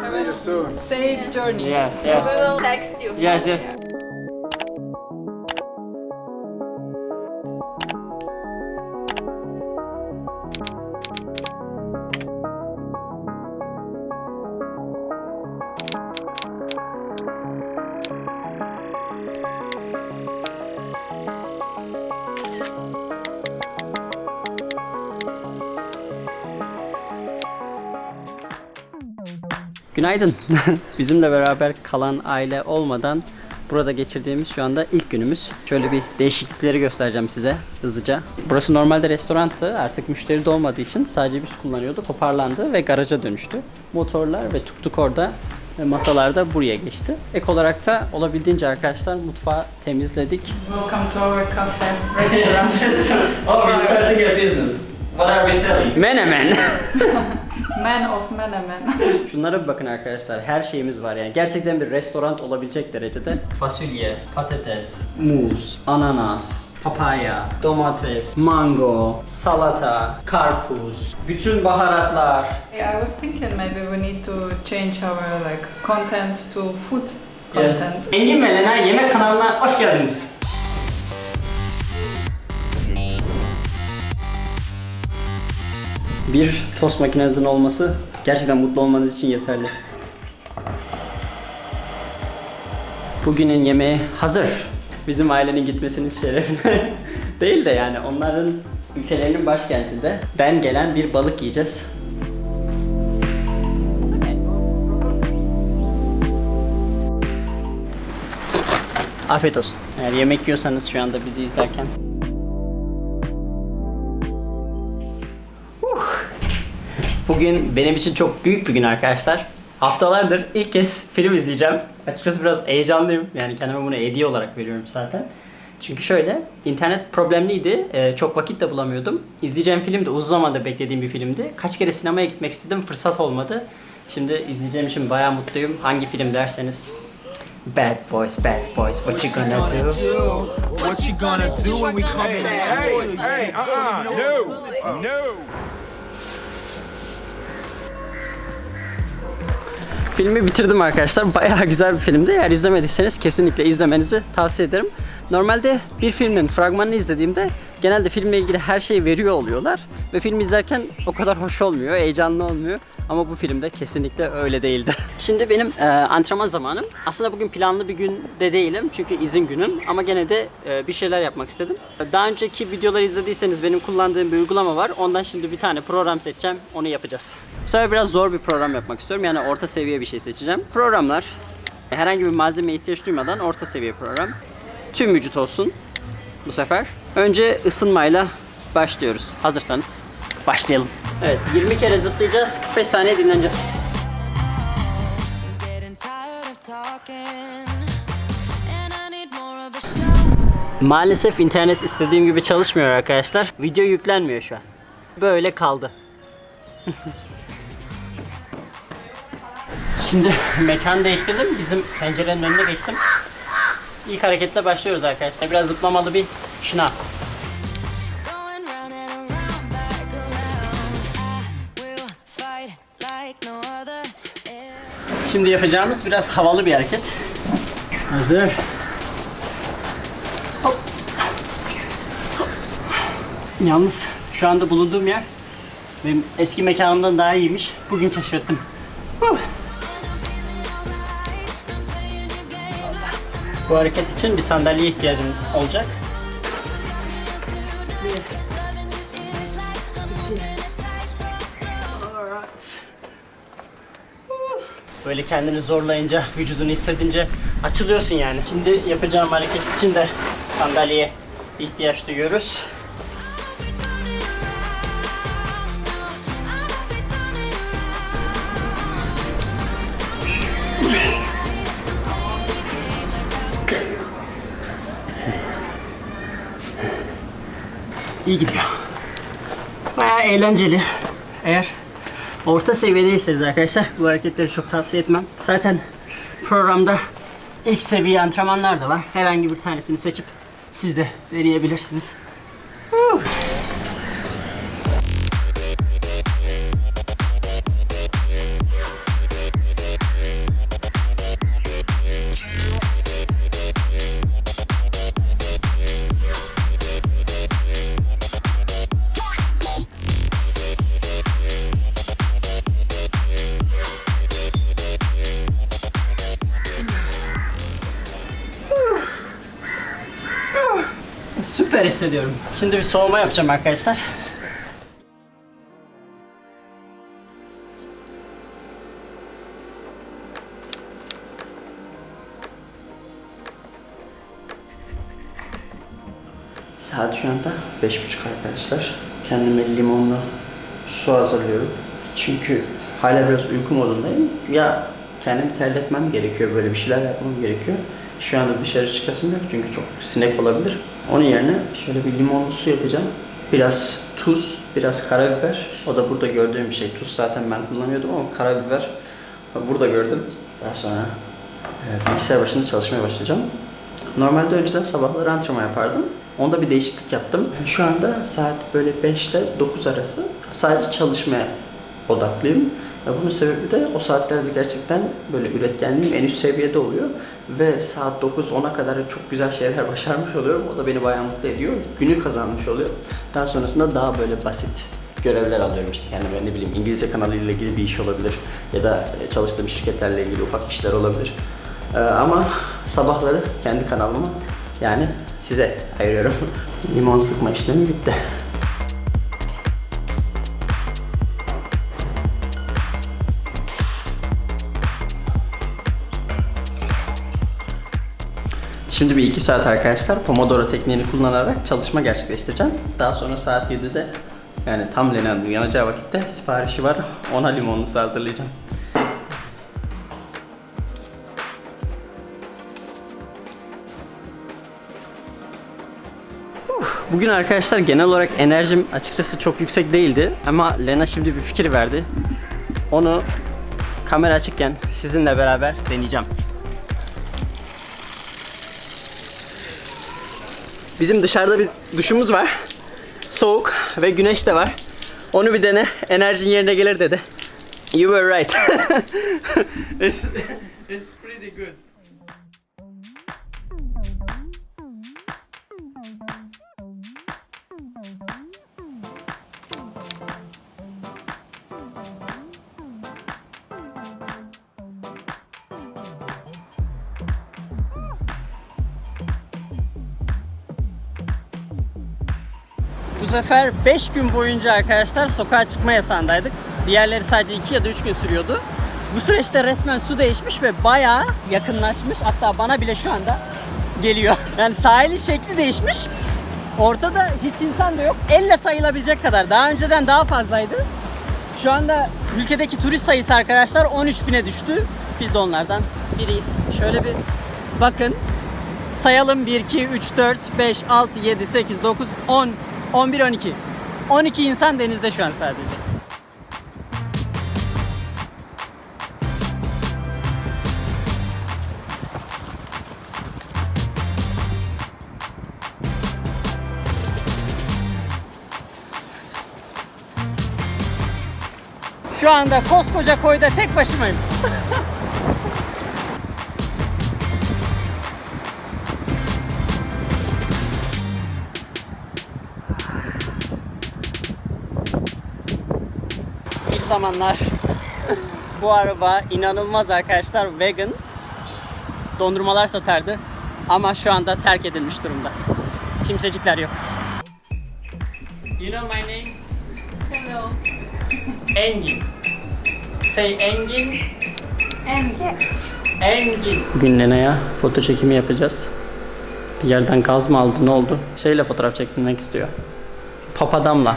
See you soon. Safe journey. Yes, yes. We yes. will text you. Yes, yes. Günaydın. Bizimle beraber kalan aile olmadan burada geçirdiğimiz şu anda ilk günümüz. Şöyle bir değişiklikleri göstereceğim size hızlıca. Burası normalde restoranttı. Artık müşteri de olmadığı için sadece biz kullanıyorduk. Toparlandı ve garaja dönüştü. Motorlar ve tuk tuk orada ve masalar da buraya geçti. Ek olarak da olabildiğince arkadaşlar mutfağı temizledik. Welcome to our cafe restaurant. oh, we starting a business. What are we selling? Menemen. Man of Menemen. Şunlara bir bakın arkadaşlar. Her şeyimiz var yani. Gerçekten bir restoran olabilecek derecede. Fasulye, patates, muz, ananas, papaya, domates, mango, salata, karpuz, bütün baharatlar. I was thinking maybe we need to change our like content to food content. Engin ve Lena yemek kanalına hoş geldiniz. Bir tost makinenizin olması gerçekten mutlu olmanız için yeterli. Bugünün yemeği hazır. Bizim ailenin gitmesinin şerefine değil de yani onların ülkelerinin başkentinde ben gelen bir balık yiyeceğiz. Afiyet olsun. Eğer yemek yiyorsanız şu anda bizi izlerken. Bugün benim için çok büyük bir gün arkadaşlar. Haftalardır ilk kez film izleyeceğim. Açıkçası biraz heyecanlıyım. Yani kendime bunu hediye olarak veriyorum zaten. Çünkü şöyle, internet problemliydi. Ee, çok vakit de bulamıyordum. İzleyeceğim film de uzun zamandır beklediğim bir filmdi. Kaç kere sinemaya gitmek istedim, fırsat olmadı. Şimdi izleyeceğim için bayağı mutluyum. Hangi film derseniz Bad boys, bad boys, what you gonna do? What you gonna do when we come in? Hey, hey, uh-uh, no, no. Filmi bitirdim arkadaşlar. Bayağı güzel bir filmdi. Eğer izlemediyseniz kesinlikle izlemenizi tavsiye ederim. Normalde bir filmin fragmanını izlediğimde genelde filmle ilgili her şeyi veriyor oluyorlar. Ve film izlerken o kadar hoş olmuyor, heyecanlı olmuyor. Ama bu filmde kesinlikle öyle değildi. Şimdi benim e, antrenman zamanım. Aslında bugün planlı bir günde değilim. Çünkü izin günüm. Ama gene de e, bir şeyler yapmak istedim. Daha önceki videoları izlediyseniz benim kullandığım bir uygulama var. Ondan şimdi bir tane program seçeceğim. Onu yapacağız. Bu sefer biraz zor bir program yapmak istiyorum. Yani orta seviye bir şey seçeceğim. Programlar herhangi bir malzemeye ihtiyaç duymadan orta seviye program. Tüm vücut olsun bu sefer. Önce ısınmayla başlıyoruz. Hazırsanız başlayalım. Evet 20 kere zıplayacağız. 45 saniye dinleneceğiz. Maalesef internet istediğim gibi çalışmıyor arkadaşlar. Video yüklenmiyor şu an. Böyle kaldı. Şimdi mekan değiştirdim. Bizim pencerenin önüne geçtim. İlk hareketle başlıyoruz arkadaşlar. Biraz zıplamalı bir Yeah. Şimdi yapacağımız biraz havalı bir hareket. Hazır. Hop. Hop. Yalnız şu anda bulunduğum yer benim eski mekanımdan daha iyiymiş. Bugün keşfettim. Huh. Bu hareket için bir sandalyeye ihtiyacım olacak. Böyle kendini zorlayınca, vücudunu hissedince açılıyorsun yani. Şimdi yapacağım hareket için de sandalyeye ihtiyaç duyuyoruz. İyi gidiyor. Eğlenceli. Eğer orta seviyedeyseniz arkadaşlar bu hareketleri çok tavsiye etmem. Zaten programda ilk seviye antrenmanlar da var. Herhangi bir tanesini seçip siz de deneyebilirsiniz. Huh. Süper hissediyorum. Şimdi bir soğuma yapacağım arkadaşlar. Saat şu anda beş buçuk arkadaşlar. Kendime limonlu su hazırlıyorum. Çünkü hala biraz uyku modundayım. Ya kendimi terletmem gerekiyor, böyle bir şeyler yapmam gerekiyor. Şu anda dışarı çıkasım yok çünkü çok sinek olabilir. Onun yerine şöyle bir limonlu su yapacağım. Biraz tuz, biraz karabiber. O da burada gördüğüm bir şey. Tuz zaten ben kullanıyordum ama karabiber burada gördüm. Daha sonra e, bilgisayar başında çalışmaya başlayacağım. Normalde önceden sabahları antrenman yapardım. Onda bir değişiklik yaptım. Şu anda saat böyle 5 ile 9 arası sadece çalışmaya odaklıyım. Ve bunun sebebi de o saatlerde gerçekten böyle üretkenliğim en üst seviyede oluyor. Ve saat 9-10'a kadar çok güzel şeyler başarmış oluyorum. O da beni bayağı mutlu ediyor. Günü kazanmış oluyor. Daha sonrasında daha böyle basit görevler alıyorum işte kendime ne bileyim İngilizce kanalıyla ilgili bir iş olabilir ya da e, çalıştığım şirketlerle ilgili ufak işler olabilir. Ee, ama sabahları kendi kanalıma yani size ayırıyorum. Limon sıkma işlemi bitti. Şimdi bir iki saat arkadaşlar Pomodoro tekniğini kullanarak çalışma gerçekleştireceğim. Daha sonra saat 7'de yani tam Lena'nın uyanacağı vakitte siparişi var. Ona limonlu su hazırlayacağım. Bugün arkadaşlar genel olarak enerjim açıkçası çok yüksek değildi ama Lena şimdi bir fikir verdi. Onu kamera açıkken sizinle beraber deneyeceğim. Bizim dışarıda bir duşumuz var. Soğuk ve güneş de var. Onu bir dene. Enerjin yerine gelir dedi. You were right. it's, it's pretty good. Bu sefer 5 gün boyunca arkadaşlar sokağa çıkma yasağındaydık. Diğerleri sadece 2 ya da 3 gün sürüyordu. Bu süreçte resmen su değişmiş ve bayağı yakınlaşmış. Hatta bana bile şu anda geliyor. Yani sahilin şekli değişmiş. Ortada hiç insan da yok. Elle sayılabilecek kadar. Daha önceden daha fazlaydı. Şu anda ülkedeki turist sayısı arkadaşlar 13 bine düştü. Biz de onlardan biriyiz. Şöyle bir bakın. Sayalım 1, 2, 3, 4, 5, 6, 7, 8, 9, 10, 11, 12. 12 insan denizde şu an sadece. Şu anda koskoca koyda tek başımayım. zamanlar bu araba inanılmaz arkadaşlar vegan dondurmalar satardı ama şu anda terk edilmiş durumda. Kimsecikler yok. You know my name? Hello. Engin. Say Engin. And Engin. Bugün Lena'ya foto çekimi yapacağız. Bir yerden gaz mı aldı ne oldu? Şeyle fotoğraf çekilmek istiyor. Papadamla.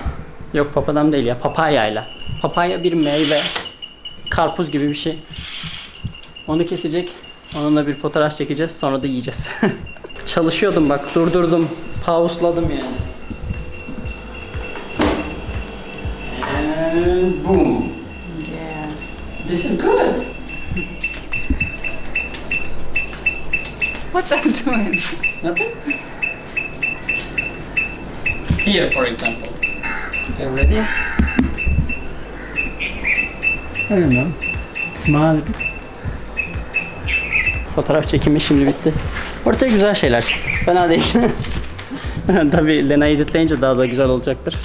Yok papadam değil ya papayayla. Papaya bir meyve. Karpuz gibi bir şey. Onu kesecek. Onunla bir fotoğraf çekeceğiz sonra da yiyeceğiz. Çalışıyordum bak durdurdum. Pausladım yani. And boom. yeah. This is good. What are you doing? Nothing? Here, for example. Okay, ready? I don't know. Smile. Fotoğraf çekimi şimdi bitti. Ortaya güzel şeyler çıktı. Fena değil. Tabii Lena editleyince daha da güzel olacaktır.